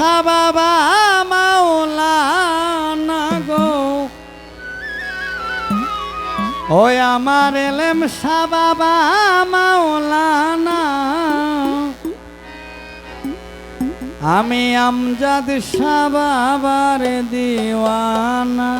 শাহ বাবা মাওলানা গো। ওই আমার এলেম সাবাবা বাবা মাওলানা। আমি আমজাদ সাবাবার বাবার দিওয়ানা।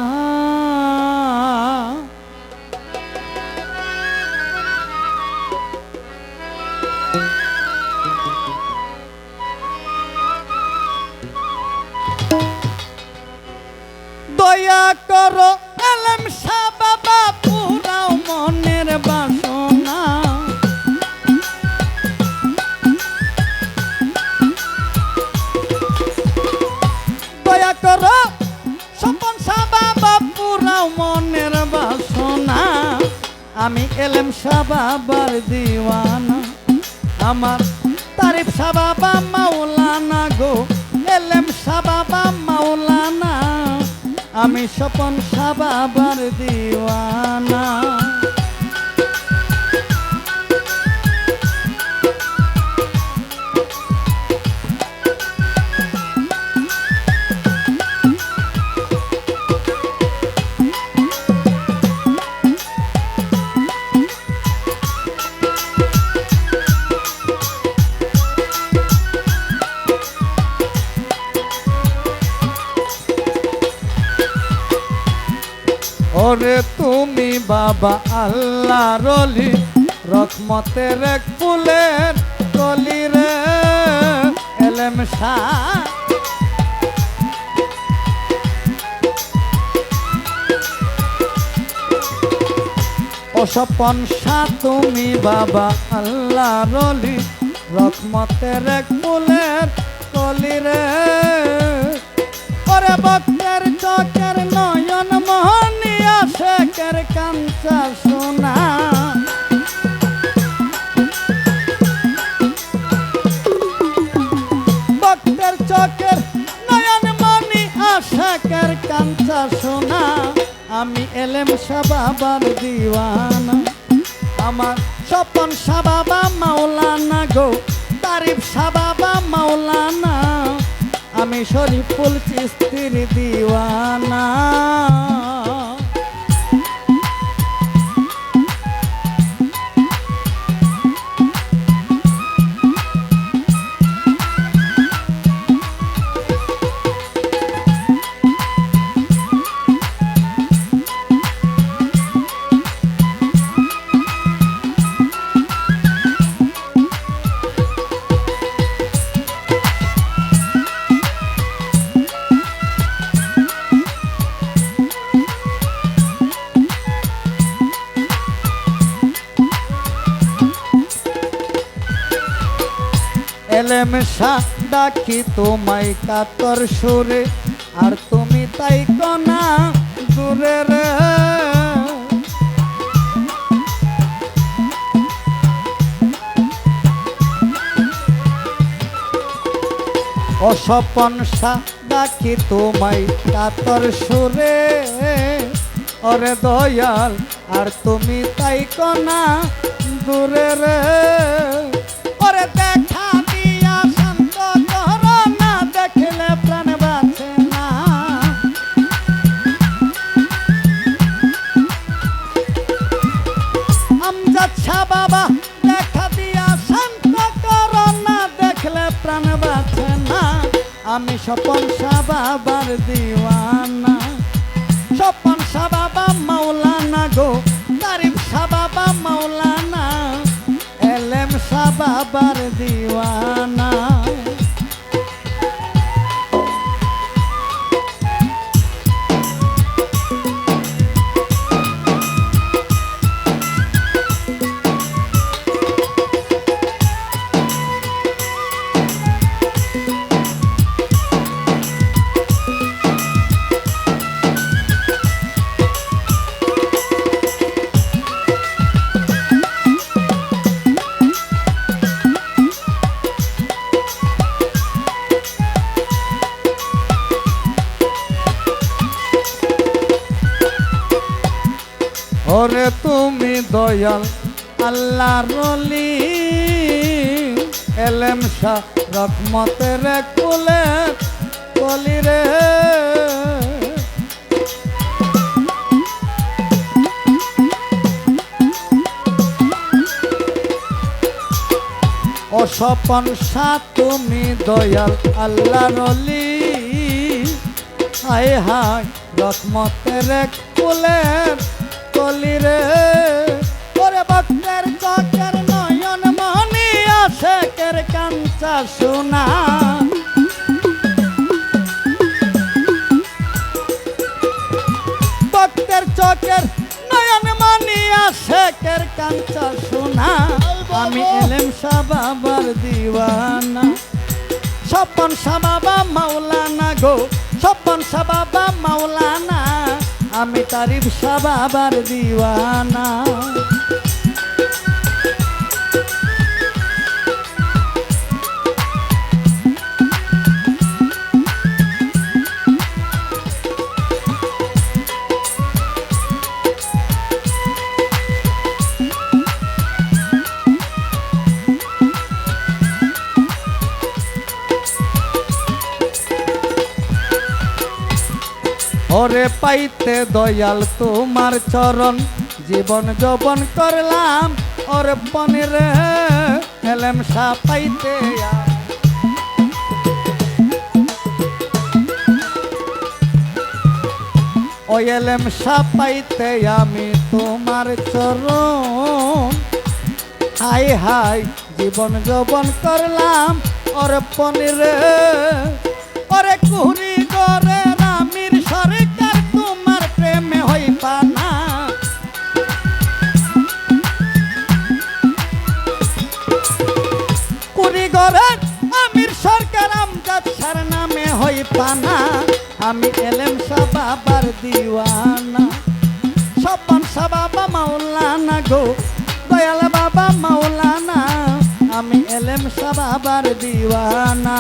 আমি এলেম সাবাবার বাবার দিওয়ানা, আমার তারিফ সাবাবা বাবা মাওলানা গো। এলেম সাবাবা বাবা মাওলানা, আমি স্বপন সাবাবার বাবার দিওয়ানা। ওরে তুমি বাবা আল্লাহ রলি রকমতের এক ফুলের কলি রে, এলেম শাহ অসপন তুমি বাবা আল্লাহ রলি রকমতের এক ফুলের কলি রে। ওরে ভক্তের মনি কাঞ্চা সোনা। আমি এলেম সাবাবার দিওয়ানা। আমার স্বপন সাবাবা মাওলানা গো, তারিফ সাবাবা মাওলানা। আমি শরীফুল চিস্তির দিওয়ানা। এলেম ডাকি তোমায় কাতর সুরে, আর তুমি তাই কনা দূরে রে। অসপন শাহ ডাকি তোমায় কাতর সুরে ওরে দয়াল, আর তুমি তাই কনা দূরে রে। ওরে দেখা আমি স্বপন শাহ বাবার দিওয়ানা। স্বপন শাহ বাবা মাওলানা গো তারিম সাবাবা বাবা মাওলানা। এলএম শাহ বাবার দিওয়ানা। যে তুমি দয়াল আল্লাহ রলি এলেম শাহ রকমতের কুলে কলি রে। অসপন শাহ, তুমি দয়াল আল্লাহ রলি হায় হায় রকমতের কুলে। কলি রে? ওরে ভক্তের চকের নয়ন মনি আশেকের কাঞ্চা সোনা? ভক্তের চকের নয়ন মনি আশেকের কাঞ্চা সোনা? আমি এলেম শাহ দিওয়ানা। স্বপন শাহ বাবা মাওলানা গো, স্বপন শাহ বাবা মাওলানা। আমি তারিফ সাবাবার বাবার দিওয়ানা। ওরে পাইতে দয়াল তোমার চরণ। জীবন যৌবন করলাম, ওর পনেরো এলেম সা পাইতে এলেম সা পাইতে আমি তোমার চরণ। হাই হাই, জীবন যৌবন করলাম, ওর পনিরে। ওরে কুহরি গো। দয়াল বাবা মাওলানা আমি এলেম সাবাবার দিওয়ানা।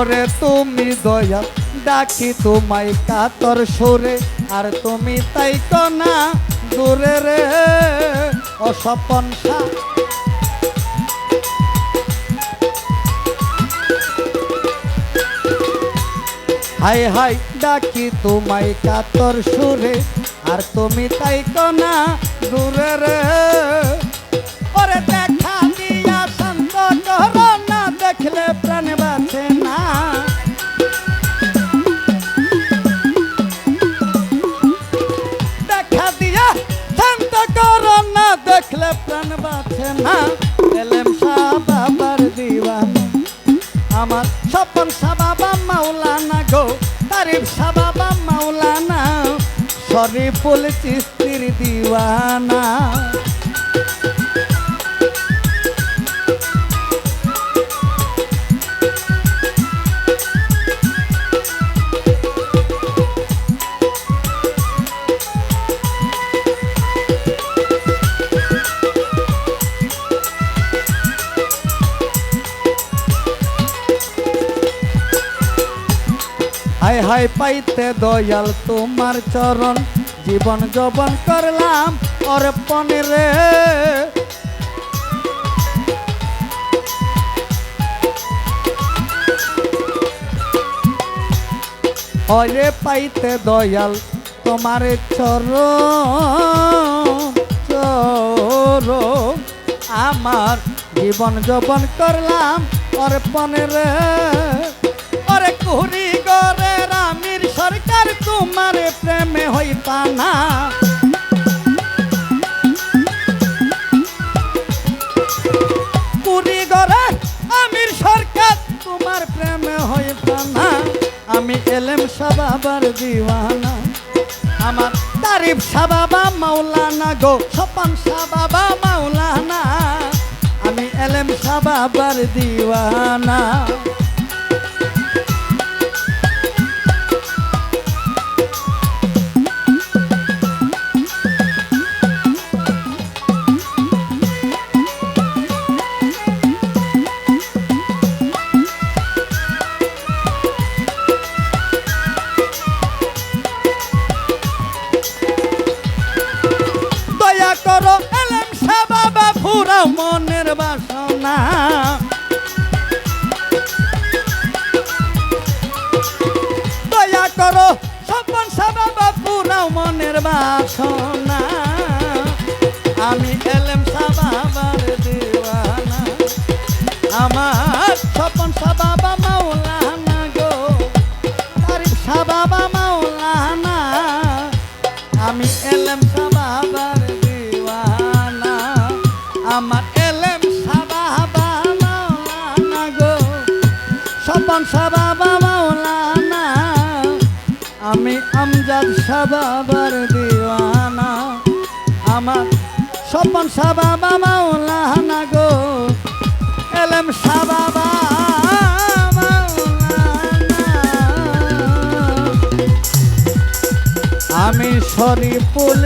ওরে তুমি দয়াল ডাকি তোমায় কাতর সুরে। আর তুমি তাই না, দূরে রে অসপন হাই হাই, ডাকি তোমায় কাতর সুরে। আর তুমি তাই না, দূরে রে। ওরে দেখা দিয়া শান্ত শরীফুল চিস্তির দিওয়ানা। হায় হায় পাইতে দয়াল তোমার চরণ। জীবন যৌবন করলাম অর্পণে রে। হয়ে পাইতে দয়াল তোমার চরণ। চরণ, আমার জীবন যৌবন করলাম অর্পণে রে। ওরে কুহরি সরকার তোমার প্রেমে হইতা না। কুড়ি গরে আমির সরকার, তোমার প্রেমে হইতা না। আমি এলেম আমার তারিফ সাবাবা মাওলানা গো সপান সাবাবা মাওলানা। আমি এলেম সাবাবার দিওয়ানা। বাসনা। দয়া করো, স্বপন সাবাবা পুরাও মনের বাসনা। আমি এলেম সাবাবার দিওয়ানা। আমার স্বপন সাবাবা মাওলানা গো। তারিফ সাবাবা মাওলানা। আমি এলেম স্বপন সাবাবা মাওলানা, আমি আমজাদ সাবাবার দিওয়ানা। আমার স্বপন সাবাবা মাওলানা গো, এলেম সাবাবা আমি শরীফুল